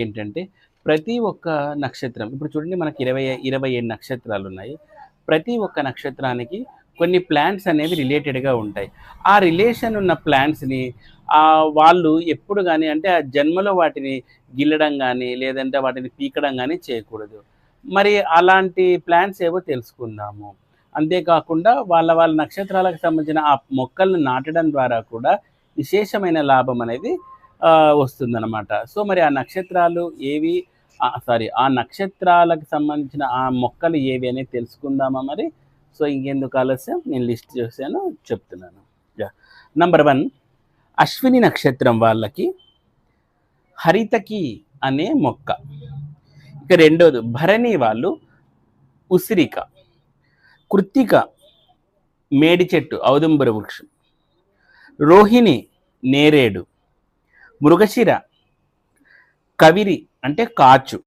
ఏంటంటే ప్రతి ఒక్క నక్షత్రం ఇప్పుడు చూడండి మనకి ఇరవై ఇరవై ఏడు నక్షత్రాలు ఉన్నాయి ప్రతి ఒక్క నక్షత్రానికి కొన్ని ప్లాంట్స్ అనేవి రిలేటెడ్గా ఉంటాయి. ఆ రిలేషన్ ఉన్న ప్లాంట్స్ని వాళ్ళు ఎప్పుడు కానీ అంటే ఆ జన్మలో వాటిని గిల్లడం కానీ లేదంటే వాటిని పీకడం కానీ చేయకూడదు. మరి అలాంటి ప్లాంట్స్ ఏవో తెలుసుకుందాము. అంతేకాకుండా వాళ్ళ వాళ్ళ నక్షత్రాలకు సంబంధించిన ఆ మొక్కలను నాటడం ద్వారా కూడా విశేషమైన లాభం అనేది వస్తుందన్నమాట. సో మరి ఆ నక్షత్రాలు ఏవి? సారీ ఆ నక్షత్రాలకు సంబంధించిన ఆ మొక్కలు ఏవి అనేది తెలుసుకుందామా మరి? సో ఇంకెందుకు ఆలస్యం? నేను లిస్ట్ చేశాను చెప్తున్నాను. నంబర్ వన్ అశ్విని నక్షత్రం వాళ్ళకి హరితకి అనే మొక్క. ఇక రెండోది భరణి వాళ్ళు ఉసిరిక. కృత్తిక మేడి చెట్టు ఔదుంబర వృక్షం. రోహిణి నేరేడు. మృగశిర కవిరి అంటే కాచు.